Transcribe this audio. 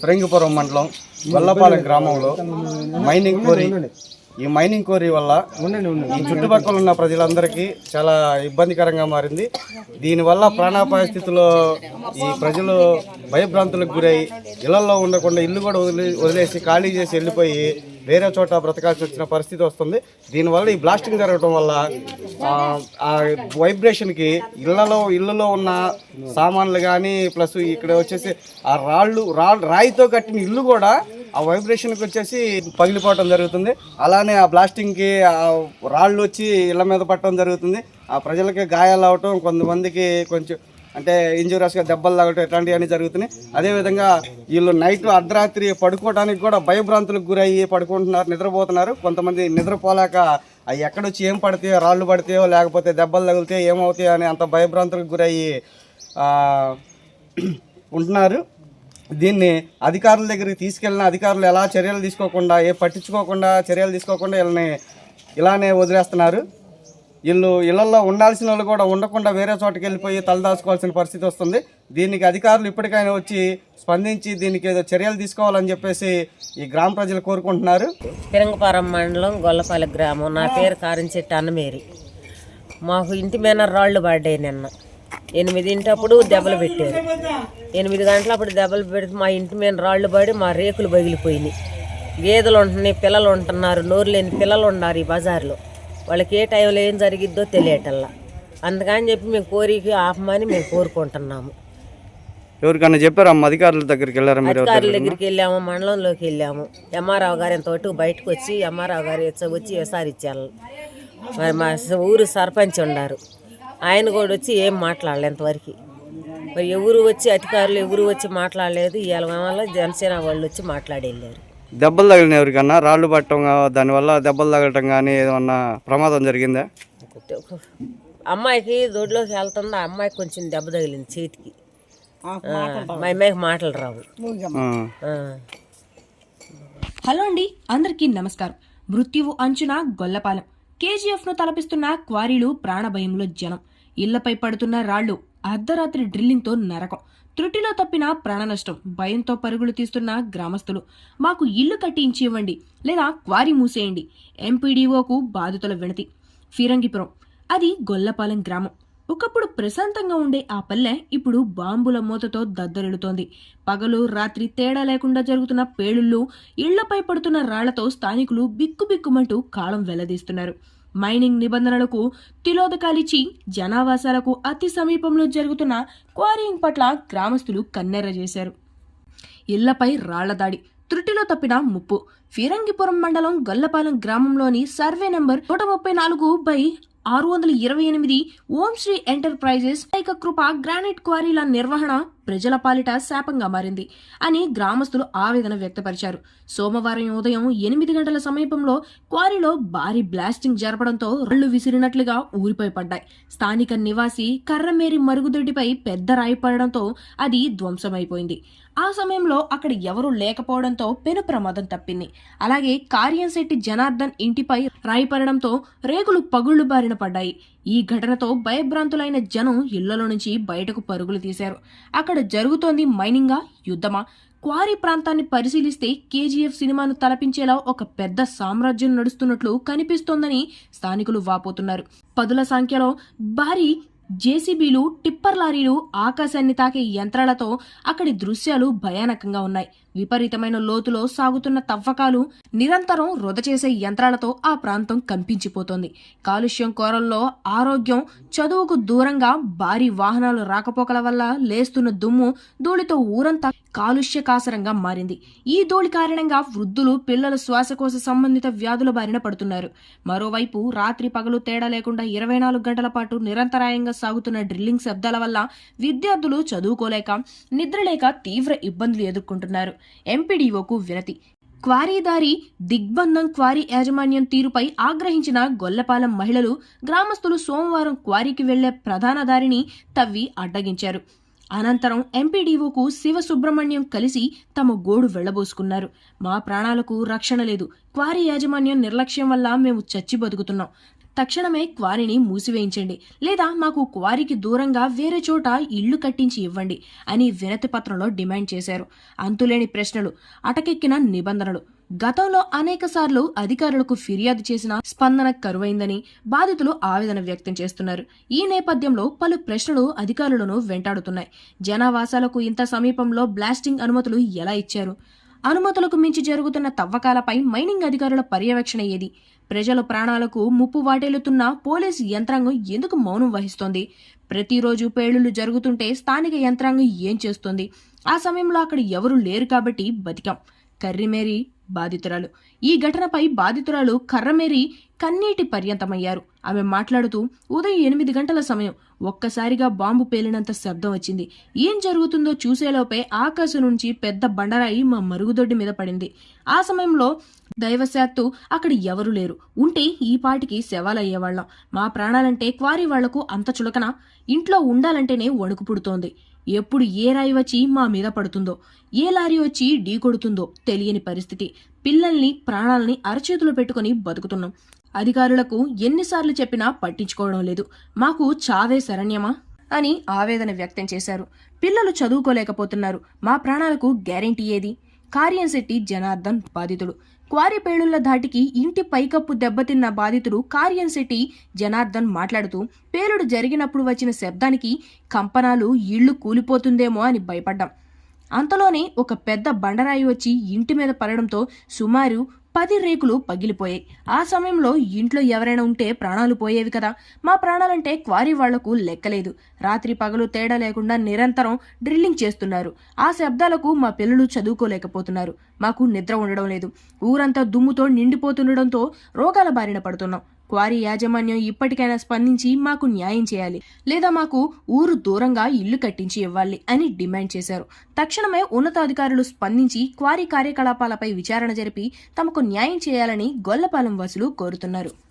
ఫిరంగిపురం మండలం వల్లపాలెం గ్రామంలో మైనింగ్ కోరి ఈ మైనింగ్ కోరి వల్ల ఈ చుట్టుపక్కల ఉన్న ప్రజలందరికీ చాలా ఇబ్బందికరంగా మారింది. దీనివల్ల ప్రాణాపాయ స్థితిలో ఈ ప్రజలు భయభ్రాంతులకు గురై ఇళ్ళలో ఉండకుండా ఇల్లు కూడా వదిలే వదిలేసి ఖాళీ చేసి వెళ్ళిపోయి వేరే చోట బ్రతకాల్సి వచ్చిన పరిస్థితి వస్తుంది. దీనివల్ల ఈ బ్లాస్టింగ్ జరగడం వల్ల ఆ, వైబ్రేషన్కి ఇళ్ళలో ఇళ్ళలో ఉన్న సామాన్లు కానీ ప్లస్ ఇక్కడ వచ్చేసి ఆ రాళ్ళు రా రాయితో కట్టిన ఇల్లు కూడా ఆ వైబ్రేషన్కి వచ్చేసి పగిలిపోవటం జరుగుతుంది. అలానే ఆ బ్లాస్టింగ్కి ఆ రాళ్ళు వచ్చి ఇళ్ళ మీద పట్టడం జరుగుతుంది. ఆ ప్రజలకి గాయాలు అవటం కొంతమందికి కొంచెం అంటే ఇంజూరియస్గా దెబ్బలు తగ్గటం ఇట్లాంటివన్నీ జరుగుతున్నాయి. అదేవిధంగా వీళ్ళు నైట్ అర్ధరాత్రి పడుకోవడానికి కూడా భయభ్రాంతులకు గురయ్యి పడుకుంటున్నారు నిద్రపోతున్నారు. కొంతమంది నిద్రపోలేక అవి ఎక్కడొచ్చి ఏం పడితే రాళ్ళు పడితేయో లేకపోతే దెబ్బలు తగిలితే ఏమవుతాయో అని అంత భయభ్రాంతులకు గురయ్యి ఉంటున్నారు. దీన్ని అధికారుల దగ్గరికి తీసుకెళ్ళిన అధికారులు ఎలా చర్యలు తీసుకోకుండా ఏ పట్టించుకోకుండా చర్యలు తీసుకోకుండా వీళ్ళని ఇలానే వదిలేస్తున్నారు. వీళ్ళు ఇళ్ళలో ఉండాల్సిన వాళ్ళు కూడా ఉండకుండా వేరే చోటకి వెళ్ళిపోయి తలదాచుకోవాల్సిన పరిస్థితి వస్తుంది. దీనికి అధికారులు ఇప్పటికైనా వచ్చి స్పందించి దీనికి ఏదో చర్యలు తీసుకోవాలని చెప్పేసి ఈ గ్రామ ప్రజలు కోరుకుంటున్నారు. తిరంగపారం మండలం గొల్లపాలి గ్రామం. నా పేరు కారించెట్టి అన్నమేరి. మాకు ఇంటి మీద రాళ్ళు పడ్డాయి నిన్న. ఎనిమిదింటప్పుడు దెబ్బలు పెట్టారు. ఎనిమిది గంటలప్పుడు దెబ్బలు పెడితే మా ఇంటి మీద రాళ్ళు పడి మా రేకులు పగిలిపోయినాయి. గేదెలు ఉంటున్నాయి పిల్లలు ఉంటున్నారు నోరు లేని పిల్లలు ఉన్నారు ఈ బజార్లో. వాళ్ళకి ఏ టైంలో ఏం జరిగిద్దో తెలియటల్లా. అందుకని చెప్పి మేము కోరిక ఆపమని మేము కోరుకుంటున్నాము. ఎవరికన్నా చెప్పారు? అమ్మ అధికారుల దగ్గరికి వెళ్ళారా మీరు అధికారుల దగ్గరికి వెళ్ళాము మండలంలోకి వెళ్ళాము. ఎంఆర్ఆవు గారు ఎంతవరకు బయటకు వచ్చి ఎంఆర్ఆవు గారు వచ్చి- విసారించారు మరి మా ఊరు సర్పంచ్ ఉన్నారు ఆయన కూడా వచ్చి ఏం మాట్లాడలే ఎంతవరకు మరి ఎవరు వచ్చి అధికారులు ఎవరు వచ్చి మాట్లాడలేదు ఇవాళ వల్ల జనసేన వాళ్ళు వచ్చి మాట్లాడి వెళ్ళారు దెబ్బలు తగిలిన ఎవరికన్నా రాళ్ళు పట్టడం దానివల్ల దెబ్బలు తగలటం కానీ ఏమన్నా ప్రమాదం జరిగిందా? అమ్మాయికి దొడ్లోకి వెళ్తుంది? ఆ అమ్మాయికి కొంచెం దెబ్బ తగిలింది చేతికి. ఆ, మా అమ్మాయికి మాటలు రావు. హలో అండి అందరికీ నమస్కారం. మృత్యువు అంచున గొల్లపాలెం. కేజీఎఫ్ను తలపిస్తున్న క్వారీలు ప్రాణభయంలో జనం. ఇళ్ళపై పడుతున్న రాళ్ళు అర్ధరాత్రి డ్రిల్లింగ్తో నరకం. త్రుటిలో తప్పిన ప్రాణ నష్టం. భయంతో పరుగులు తీస్తున్న గ్రామస్తులు. మాకు ఇల్లు కట్టించి ఇవ్వండి లేదా క్వారీ మూసేయండి. ఎంపీడీఓకు బాధితుల వినతి. ఫిరంగిపురం. అది గొల్లపాలెం గ్రామం. ఒకప్పుడు ప్రశాంతంగా ఉండే ఆ పల్లె ఇప్పుడు బాంబుల మూతతో దద్దరిల్లుతోంది. పగలు రాత్రి తేడా లేకుండా జరుగుతున్న పేలుళ్ళు ఇళ్ళపై పడుతున్న రాళ్ళతో స్థానికులు బిక్కుబిక్కుమంటూ కాలం వెల్లదీస్తున్నారు. మైనింగ్ నిబంధనలకు తిలోదకాలిచ్చి జనావాసాలకు అతి సమీపంలో జరుగుతున్న క్వారీయింగ్ పట్ల గ్రామస్తులు కన్నెర్ర చేశారు. ఇళ్ళపై రాళ్ళ దాడి త్రుటిలో తప్పిన ముప్పు. ఫిరంగిపురం మండలం గొల్లపాలెం గ్రామంలోని సర్వే నంబర్ నూట ముప్పై నాలుగు బై ఆరు వందల ఇరవై ఎనిమిది ఓం శ్రీ ఎంటర్ప్రైజెస్ ఏక కృప గ్రానైట్ క్వారీల నిర్వహణ ప్రజల పాలిట శాపంగా మారింది అని గ్రామస్తులు ఆవేదన వ్యక్తపరిచారు. సోమవారం ఉదయం ఎనిమిది గంటల సమీపంలో క్వారీలో భారీ బ్లాస్టింగ్ జరపడంతో రాళ్ళు విసిరినట్లుగా ఊరిపోయి పడ్డాయి. స్థానిక నివాసి కర్రమేరి మరుగుదొడ్డిపై పెద్ద రాయి పడడంతో అది ధ్వంసమైపోయింది. ఆ సమయంలో అక్కడ ఎవరూ లేకపోవడంతో పెను ప్రమాదం తప్పింది. అలాగే కార్యంశెట్టి జనార్దన్ ఇంటిపై రాయి పడడంతో రేకులు పగుళ్ళు బారిన పడ్డాయి. ఈ ఘటనతో భయభ్రాంతులైన జనం ఇళ్ళలో నుంచి బయటకు పరుగులు తీశారు. అక్కడ జరుగుతోంది మైనింగా యుద్ధమా? క్వారీ ప్రాంతాన్ని పరిశీలిస్తే కేజీఎఫ్ సినిమాను తలపించేలా ఒక పెద్ద సామ్రాజ్యం నడుస్తున్నట్లు కనిపిస్తోందని స్థానికులు వాపోతున్నారు. పదుల సంఖ్యలో భారీ జేసీబీలు టిప్పర్ లారీలు ఆకాశాన్ని తాకే యంత్రాలతో అక్కడి దృశ్యాలు భయానకంగా ఉన్నాయి. విపరీతమైన లోతులో సాగుతున్న తవ్వకాలు నిరంతరం వృధ చేసే యంత్రాలతో ఆ ప్రాంతం కంపించిపోతోంది. కాలుష్యం కోరల్లో ఆరోగ్యం చదువుకు దూరంగా భారీ వాహనాలు రాకపోకల వల్ల లేస్తున్న దుమ్ము ధూళితో ఊరంతా కాలుష్య కాసరంగా మారింది. ఈ ధూళి కారణంగా వృద్ధులు పిల్లల శ్వాసకోశ సంబంధిత వ్యాధుల బారిన పడుతున్నారు. మరోవైపు రాత్రి పగలు తేడా లేకుండా ఇరవై నాలుగు గంటల పాటు నిరంతరాయంగా సాగుతున్న డ్రిల్లింగ్ శబ్దాల వల్ల విద్యార్థులు చదువుకోలేక నిద్రలేక తీవ్ర ఇబ్బందులు ఎదుర్కొంటున్నారు. ఎంపీడీఓకు వినతి. క్వారీదారి దిగ్బంధం క్వారీ యాజమాన్యం తీరుపై ఆగ్రహించిన గొల్లపాలెం మహిళలు గ్రామస్తులు సోమవారం క్వారీకి వెళ్ళే ప్రధాన దారిని తవ్వి అడ్డగించారు. అనంతరం ఎంపీడీఓకు శివ సుబ్రహ్మణ్యం కలిసి తమ గోడు వెళ్ళబోసుకున్నారు. మా ప్రాణాలకు రక్షణ లేదు. క్వారీ యాజమాన్యం నిర్లక్ష్యం వల్ల మేము చచ్చి బతుకుతున్నాం. తక్షణమే క్వారీని మూసివేయించండి లేదా మాకు క్వారీకి దూరంగా వేరే చోట ఇల్లు కట్టించి ఇవ్వండి అని వినతి పత్రంలో డిమాండ్ చేశారు. అంతులేని ప్రశ్నలు అటకెక్కిన నిబంధనలు. గతంలో అనేక సార్లు అధికారులకు ఫిర్యాదు చేసిన స్పందన కరువైందని బాధితులు ఆవేదన వ్యక్తం చేస్తున్నారు. ఈ నేపథ్యంలో పలు ప్రశ్నలు అధికారులను వెంటాడుతున్నాయి. జనావాసాలకు ఇంత సమీపంలో బ్లాస్టింగ్ అనుమతులు ఎలా ఇచ్చారు? అనుమతులకు మించి జరుగుతున్న తవ్వకాలపై మైనింగ్ అధికారుల పర్యవేక్షణ ఏది? ప్రజల ప్రాణాలకు ముప్పు వాటేలుతున్న పోలీసు యంత్రాంగం ఎందుకు మౌనం వహిస్తోంది? ప్రతిరోజు పేలుళ్ళు జరుగుతుంటే స్థానిక యంత్రాంగం ఏం చేస్తోంది? ఆ సమయంలో అక్కడ ఎవరూ లేరు కాబట్టి బతికాం. కర్రిమేరి బాధితురాలు. ఈ ఘటనపై బాధితురాలు కర్రమేరి కన్నీటి పర్యంతమయ్యారు. ఆమె మాట్లాడుతూ ఉదయం ఎనిమిది గంటల సమయం ఒక్కసారిగా బాంబు పేలినంత శబ్దం వచ్చింది. ఏం జరుగుతుందో చూసేలోపే ఆకాశం నుంచి పెద్ద బండరాయి మా మరుగుదొడ్డి మీద పడింది. ఆ సమయంలో దైవశాత్తు అక్కడ ఎవరు లేరు. ఉంటే ఈ పాటికి శవాలయ్యేవాళ్ళం. మా ప్రాణాలంటే క్వారీ వాళ్ళకు అంత చులకన. ఇంట్లో ఉండాలంటేనే వణుకు పుడుతోంది. ఎప్పుడు ఏ రాయి వచ్చి మా మీద పడుతుందో ఏ లారీ వచ్చి ఢీ కొడుతుందో తెలియని పరిస్థితి. పిల్లల్ని ప్రాణాలని అరచేతులు పెట్టుకుని బతుకుతున్నాం. అధికారులకు ఎన్నిసార్లు చెప్పినా పట్టించుకోవడం లేదు. మాకు చావే శరణ్యమా? అని ఆవేదన వ్యక్తం చేశారు. పిల్లలు చదువుకోలేకపోతున్నారు. మా ప్రాణాలకు గ్యారెంటీ ఏది? కార్యంశెట్టి జనార్దన్ బాధితుడు. క్వారీ ధాటికి ఇంటి పైకప్పు దెబ్బతిన్న బాధితుడు కార్యంశెట్టి జనార్దన్ మాట్లాడుతూ పేలుడు జరిగినప్పుడు వచ్చిన శబ్దానికి కంపనాలు ఇళ్ళు కూలిపోతుందేమో అని భయపడ్డాం. అంతలోనే ఒక పెద్ద బండరాయి వచ్చి ఇంటి మీద పడడంతో సుమారు పది రేకులు పగిలిపోయాయి. ఆ సమయంలో ఇంట్లో ఎవరైనా ఉంటే ప్రాణాలు పోయేవి కదా. మా ప్రాణాలంటే క్వారీ వాళ్ళకు లెక్కలేదు. రాత్రి పగలు తేడా లేకుండా నిరంతరం డ్రిల్లింగ్ చేస్తున్నారు. ఆ శబ్దాలకు మా పిల్లలు చదువుకోలేకపోతున్నారు. మాకు నిద్ర ఉండడం లేదు. ఊరంతా దుమ్ముతో నిండిపోతుండడంతో రోగాల బారిన పడుతున్నాం. క్వారీ యాజమాన్యం ఇప్పటికైనా స్పందించి మాకు న్యాయం చేయాలి లేదా మాకు ఊరు దూరంగా ఇల్లు కట్టించి ఇవ్వాలి అని డిమాండ్ చేశారు. తక్షణమే ఉన్నతాధికారులు స్పందించి క్వారీ కార్యకలాపాలపై విచారణ జరిపి తమకు న్యాయం చేయాలని గొల్లపాలెం వాసులు కోరుతున్నారు.